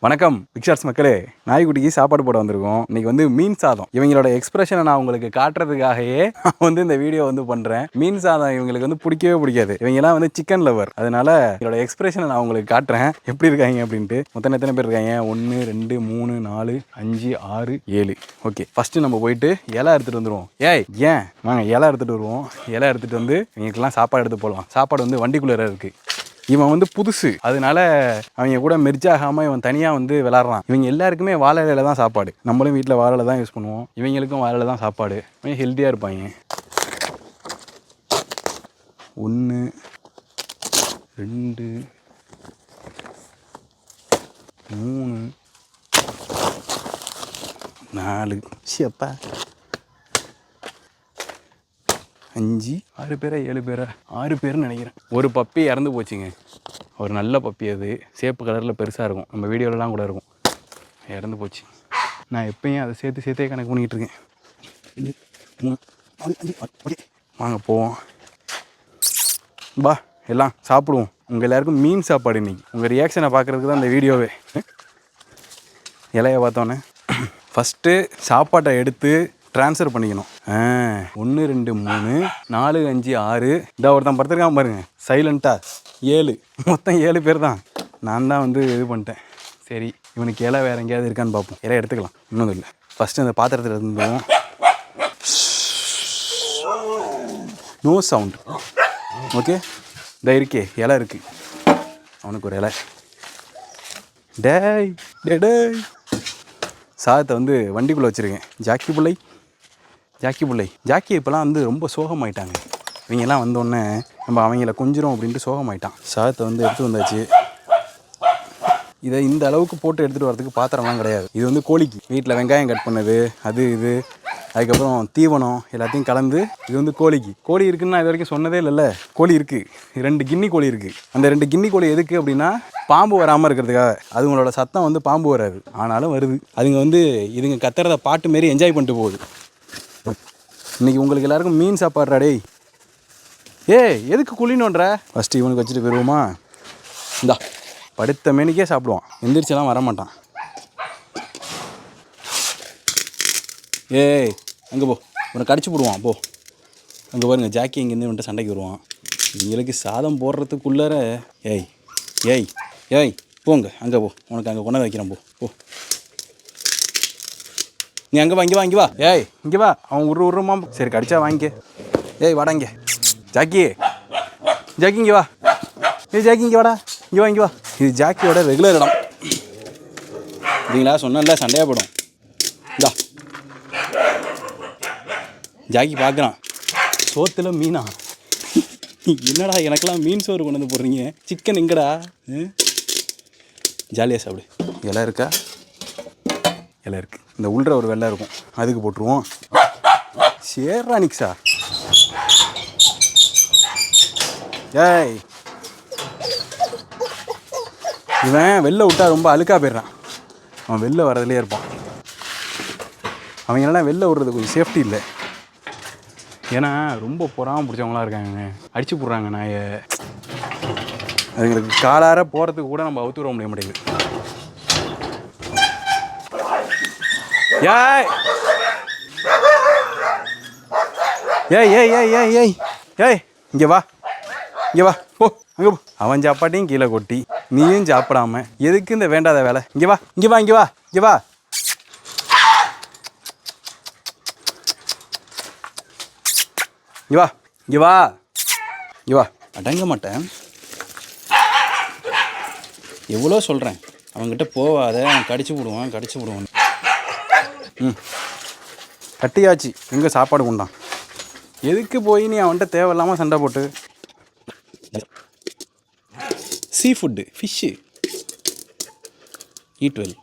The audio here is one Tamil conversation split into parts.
வணக்கம் பிக்சர்ஸ் மக்களே. நாய்க்குட்டிக்கு சாப்பாடு போட வந்திருக்கோம். இன்னைக்கு வந்து மீன் சாதம். இவங்களோட எக்ஸ்பிரஷனை நான் உங்களுக்கு காட்டுறதுக்காகவே நான் வந்து இந்த வீடியோ வந்து பண்றேன். மீன் சாதம் இவங்களுக்கு வந்து பிடிக்கவே பிடிக்காது. இவங்கெல்லாம் வந்து சிக்கன் லவர் அதனால இவங்களோட எக்ஸ்பிரஷனை நான் உங்களுக்கு காட்டுறேன். எப்படி இருக்காங்க அப்படின்ட்டு. மொத்தம் எத்தனை பேர் இருக்காங்க? ஒன்று ரெண்டு மூணு நாலு அஞ்சு ஆறு ஏழு. ஓகே ஃபர்ஸ்ட் நம்ம போயிட்டு இலை எடுத்துட்டு வந்துருவோம். ஏய் ஏன்? வாங்க இலை எடுத்துட்டு வருவோம். இலை எடுத்துட்டு வந்து இவங்களுக்குலாம் சாப்பாடு எடுத்து போடலாம். சாப்பாடு வந்து வண்டிக்குள்ளே இருக்கு. இவன் வந்து புதுசு. அதனால அவங்க கூட மெர்ஜ் இவன் தனியாக வந்து விளாட்றான். இவங்க எல்லாருக்குமே வாழை இலையில தான் சாப்பாடு. நம்மளும் வீட்டில் வாழை இலை தான் யூஸ் பண்ணுவோம். இவங்களுக்கும் வாழை இலை தான் சாப்பாடு. இவங்க ஹெல்த்தியாக இருப்பாங்க. ஒன்று ரெண்டு மூணு நாலு. சியப்பா அஞ்சு ஆறு பேரா ஏழு பேரா? ஆறு பேர்னு நினைக்கிறேன். ஒரு பப்பி இறந்து போச்சுங்க. ஒரு நல்ல பப்பி அது. சேப்பு கலரில் பெருசாக இருக்கும். நம்ம வீடியோலலாம் கூட இருக்கும். இறந்து போச்சு. நான் எப்பயும் அதை சேர்த்து சேர்த்தே கணக்கு பண்ணிக்கிட்டு இருக்கேன். வாங்க போவோம். பா எல்லாம் சாப்பிடுவோம். உங்கள் எல்லாருக்கும் மீன் சாப்பாடு இன்னைக்கு. உங்கள் ரியாக்ஷனை பார்க்குறதுக்கு தான் இந்த வீடியோவே. இலைய பார்த்தோன்னே ஃபஸ்ட்டு சாப்பாட்டை எடுத்து ட்ரான்ஸ்ஃபர் பண்ணிக்கணும். ஒன்று ரெண்டு மூணு நாலு அஞ்சு ஆறு. இந்த ஒருத்தன் படுத்துருக்கான் பாருங்க. சைலண்ட்டாக ஏழு. மொத்தம் ஏழு பேர் தான். நான் தான் வந்து இது பண்ணிட்டேன். சரி இவனுக்கு இலை வேறு எங்கேயாவது இருக்கான்னு பார்ப்போம். இலை எடுத்துக்கலாம். இன்னும் இல்லை. ஃபஸ்ட்டு அந்த பாத்திரத்தில் இருந்தோம் நோ சவுண்ட் ஓகே இந்த இருக்கே. இலை இருக்குது அவனுக்கு ஒரு இலை. டேய். டே டேய். சாதத்தை வந்து வண்டிக்குள்ளே வச்சுருக்கேன். ஜாக்கி பிள்ளை. ஜாக்கி பிள்ளை. ஜாக்கி இப்போலாம் வந்து ரொம்ப சோகமாயிட்டாங்க. இவங்கெல்லாம் வந்தோடனே நம்ம அவங்கள கொஞ்சிரும் அப்படின்ட்டு சோகமாயிட்டான். சாதத்தை வந்து எடுத்து வந்தாச்சு. இதை இந்த அளவுக்கு போட்டு எடுத்துகிட்டு வரதுக்கு பாத்திரம்லாம் கிடையாது. இது வந்து கோழிக்கு. வீட்டில் வெங்காயம் கட் பண்ணது அது இது அதுக்கப்புறம் தீவனம் எல்லாத்தையும் கலந்து இது வந்து கோழிக்கு. கோழி இருக்குன்னு நான் இது வரைக்கும் சொன்னதே இல்லைல்ல. கோழி இருக்குது ரெண்டு கின்னி கோழி இருக்குது அந்த ரெண்டு கின்னி கோழி எதுக்கு அப்படின்னா பாம்பு வராமல் இருக்கிறதுக்காக. அதுங்களோட சத்தம் வந்து பாம்பு வராது. ஆனாலும் வருது. அதுங்க வந்து இதுங்க கத்துறத பாட்டு மாரி என்ஜாய் பண்ணிட்டு போகுது. இன்றைக்கி உங்களுக்கு எல்லாருக்கும் மீன் சாப்பாடுறா டேய். ஏய் எதுக்கு குழினோன்ற ஃபஸ்ட்டு இவனுக்கு வச்சுட்டு போயிடுவோமா இந்தா படுத்த மேனிக்கே சாப்பிடுவான். எந்திரிச்செல்லாம் வரமாட்டான். ஏய் அங்கே போ. உனக்கு கடிச்சு போடுவான் போ. அங்கே பாருங்க ஜாக்கி இங்கேருந்து வந்துட்டு சண்டைக்கு வருவான். இவங்களுக்கு சாதம் போடுறதுக்குள்ளார ஏய் ஏய் ஏய் போங்க. அங்கே போ. உனக்கு அங்கே கொண்டாந்து வைக்கிறேன் போ. போ. நீ அங்கே வா இங்கே வா இங்கே வா. ஏய் இங்கே வா. அவன் உரு உருமா சரி கடிச்சா வாங்கிக்க. ஏய் வாடா இங்கே. ஜாக்கி. ஜாக்கி இங்கே வா. ஏய் ஜாக்கி இங்கே வாடா. இங்கே வா இங்கே வா. இது ஜாக்கியோட ரெகுலர் இடம். இதுங்களா சொன்னல சண்டையாக போடும் இந்தா. ஜாக்கி பார்க்குறான் சோத்தில் மீனா? என்னடா எனக்கெல்லாம் மீன் சோறு கொண்டு வந்து போடுறீங்க? சிக்கன் எங்கடா? ஜாலியாக சாப்பிடு. இலை இருக்கா? இலை இருக்குது இந்த உள்ற ஒரு வெள்ளை இருக்கும். அதுக்கு போட்டுருவோம். சேர்றா நிக்ஸா. ஏய். இவன் வெளில விட்டா ரொம்ப அழுக்கா போயிடுறான். அவன் வெளில வரதுலேயே இருப்பான். அவங்களெல்லாம் வெளில விடுறது? கொஞ்சம் சேஃப்டி இல்லை. ஏன்னா ரொம்ப பொறாமல் பிடிச்சவங்களாம் இருக்காங்க. அடிச்சு போடுறாங்க நாயை. அதுங்களுக்கு காலார போகிறதுக்கு கூட நம்ம அவுத்து விட முடிய மாட்டேங்குது. ஏய் ஏய் ஏய் ஏய் ஏய் ஏய் ஏய் இங்கே வா. இங்கே வா. ஓ அங்கே போ. அவன் சாப்பாட்டையும் கீழே கொட்டி நீயும் சாப்பிடாம எதுக்கு இந்த வேண்டாத வேலை? இங்கே வா இங்கே வா இங்கே வா இங்கே வா. இங்கே வா இங்கே வா. இங்கே வா. அடங்க மாட்டேன். எவ்வளோ சொல்கிறேன் அவன்கிட்ட போவாத அவன் கடிச்சு விடுவான் கடிச்சு விடுவான். ம். கட்டியாச்சு. எங்கே சாப்பாடு கொண்டான் எதுக்கு போய் நீ அவன்கிட்ட தேவையில்லாமல் சண்டை போட்டு? Seafood fish eat well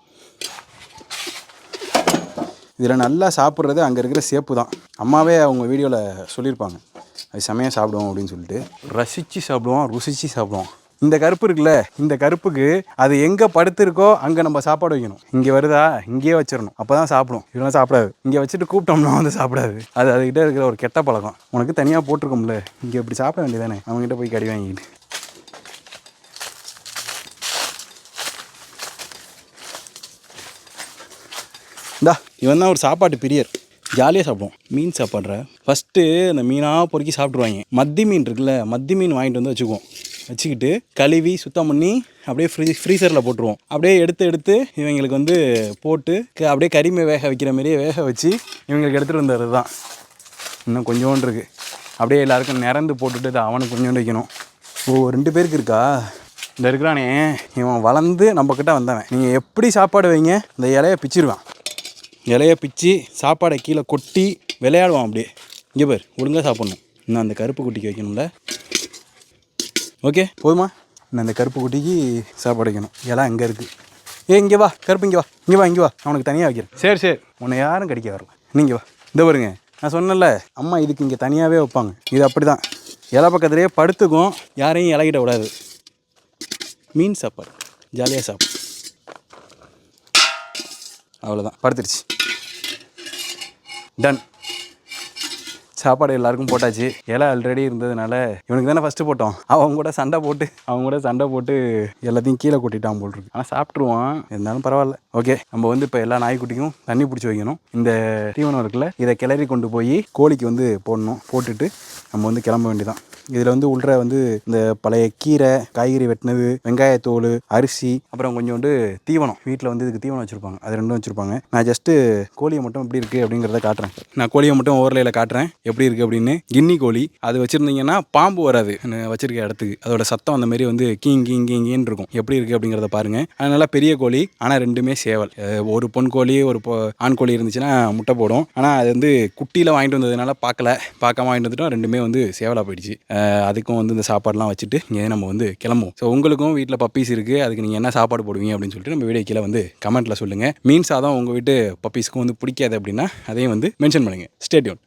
இதில் நல்லா சாப்பிட்றது அங்கே இருக்கிற சேப்பு தான் அம்மாவே அவங்க வீடியோவில் சொல்லியிருப்பாங்க. அது செமையாக சாப்பிடுவோம் அப்படின்னு சொல்லிட்டு. ரசித்து சாப்பிடுவோம் ருசித்து சாப்பிடுவோம் இந்த கருப்பு இருக்குல்ல இந்த கருப்புக்கு அது எங்கே படுத்துருக்கோ அங்கே நம்ம சாப்பாடு வைக்கணும். இங்கே வருதா? இங்கேயே வச்சிடணும். அப்போ தான் சாப்பிடும். இதெல்லாம் சாப்பிடாது. இங்கே வச்சுட்டு கூப்பிட்டோம்னா வந்து சாப்பிடாது. அது அதுக்கிட்ட இருக்கிற ஒரு கெட்ட பழக்கம். உனக்கு தனியாக போட்டிருக்கோம்ல இங்கே இப்படி சாப்பிட வேண்டியதானே அவங்ககிட்ட போய் கடி வாங்கிட்டு இந்தா இவன் தான் ஒரு சாப்பாட்டு பிரியர். ஜாலியாக சாப்பிடுவோம் மீன் சாப்பாடுற. ஃபஸ்ட்டு அந்த மீனாக பொறுக்கி சாப்பிட்ருவாங்க மத்தி மீன் இருக்குல்ல மத்தி மீன் வாங்கிட்டு வந்து வச்சுக்குவோம். வச்சுக்கிட்டு கழுவி சுத்தம் பண்ணி அப்படியே ஃப்ரீ ஃப்ரீசரில் போட்டுருவோம். அப்படியே எடுத்து எடுத்து இவங்களுக்கு வந்து போட்டு க- அப்படியே கறிமை வேக வைக்கிற மாதிரியே வேக வச்சு இவங்களுக்கு எடுத்துகிட்டு வந்தது தான். இன்னும் கொஞ்சோண்டு இருக்குது அப்படியே எல்லாருக்கும் நிறந்து போட்டுட்டு இதை அவனுக்கு கொஞ்சோண்டு வைக்கணும். ஓ ரெண்டு பேருக்கு இருக்கா? இந்த இருக்கிறானே. இவன் வளர்ந்து நம்மக்கிட்ட வந்தவன். நீங்கள் எப்படி சாப்பாடு வைங்க? இந்த இலையை பிச்சிருவான். இலையை பிச்சு சாப்பாடை கீழே கொட்டி விளையாடுவான் அப்படியே. இங்கே பேர் ஒழுங்காக சாப்பிட்ணும். இன்னும் அந்த கருப்பு குட்டிக்கு வைக்கணும்ல. ஓகே போதுமா? இன்னும் அந்த கருப்பு குட்டிக்கு சாப்பாடு வைக்கணும். இலை அங்கே இருக்குது ஏ இங்கே வா கருப்பு இங்கே வா. இங்கே வா இங்கே வா. நான் உனக்கு தனியாக வைக்கிறேன். சரி சரி. உன்னை யாரும் கடிக்க வரல. நீங்கள் வா. இந்த பாருங்க நான் சொன்னேன்ல அம்மா இதுக்கு இங்கே தனியாகவே வைப்பாங்க. இது அப்படி தான் இலை பக்கத்துலேயே படுத்துக்கும் யாரையும் இலகிட விடாது. மீன் சாப்பாடு. ஜாலியாக சாப்பிடு. அவ்வளோதான் படுத்துருச்சு. டன் சாப்பாடு எல்லாருக்கும் போட்டாச்சு. இலை ஆல்ரெடி இருந்ததுனால இவனுக்கு தானே ஃபஸ்ட்டு போட்டோம். அவங்க கூட சண்டை போட்டு அவங்க கூட சண்டை போட்டு எல்லாத்தையும் கீழே கொட்டிட்டான் போல் இருக்கு. ஆனால் சாப்பிட்ருவான் இருந்தாலும் பரவாயில்ல. ஓகே நம்ம வந்து இப்போ எல்லா நாய்க்குட்டிக்கும் தண்ணி பிடிச்சி வைக்கணும். இந்த தீவனம் இருக்குல்ல இதை கிளறி கொண்டு போய் கோழிக்கு வந்து போடணும். போட்டுட்டு நம்ம வந்து கிளம்ப வேண்டியதான் இதில் வந்து உள்ள வந்து இந்த பழைய கீரை காய்கறி வெட்டினது வெங்காயத்தோல் அரிசி அப்புறம் கொஞ்சோண்டு தீவனம். வீட்டில் வந்து இதுக்கு தீவனம் வச்சுருப்பாங்க. அது ரெண்டும் வச்சுருப்பாங்க. நான் ஜஸ்ட்டு கோழியை மட்டும் எப்படி இருக்குது அப்படிங்கிறத காட்டுறேன். நான் கோழியை மட்டும் ஓவர்லையில் காட்டுறேன். எப்படி இருக்குது அப்படின்னு. கின்னி கோழி அது வச்சுருந்தீங்கன்னா பாம்பு வராது. வச்சுருக்க வச்சிருக்க இடத்துக்கு. அதோட சத்தம் அந்த மாதிரி வந்து கீங் கீங் கீங்கன்னு இருக்கும். எப்படி இருக்குது அப்படிங்கிறத பாருங்கள் நல்லா பெரிய கோழி ஆனால் ரெண்டுமே சேவல். ஒரு பொன் கோழி ஒரு ஆண் கோழி இருந்துச்சுன்னா முட்டை போடும். ஆனால் அது வந்து குட்டியில் வாங்கிட்டு வந்ததுனால பார்க்கல. பார்க்காம வாங்கிட்டு வந்துட்டோம். ரெண்டுமே வந்து சேவலாக போயிடுச்சு. அதுக்கும் வந்து இந்த சாப்பாடுலாம் வச்சுட்டு இங்கே நம்ம வந்து கிளம்புவோம். ஸோ உங்களுக்கும் வீட்டில் பப்பீஸ் இருக்குது அதுக்கு நீங்கள் என்ன சாப்பாடு போடுவீங்க அப்படின்னு சொல்லிட்டு நம்ம வீடியோ கீழே வந்து கமெண்ட்டில் சொல்லுங்கள் மீன் சாதம் உங்கள் வீட்டு பப்பீஸ்க்கும் வந்து பிடிக்காது அப்படின்னா அதையும் வந்து மென்ஷன் பண்ணுங்கள் ஸ்டேடியோன்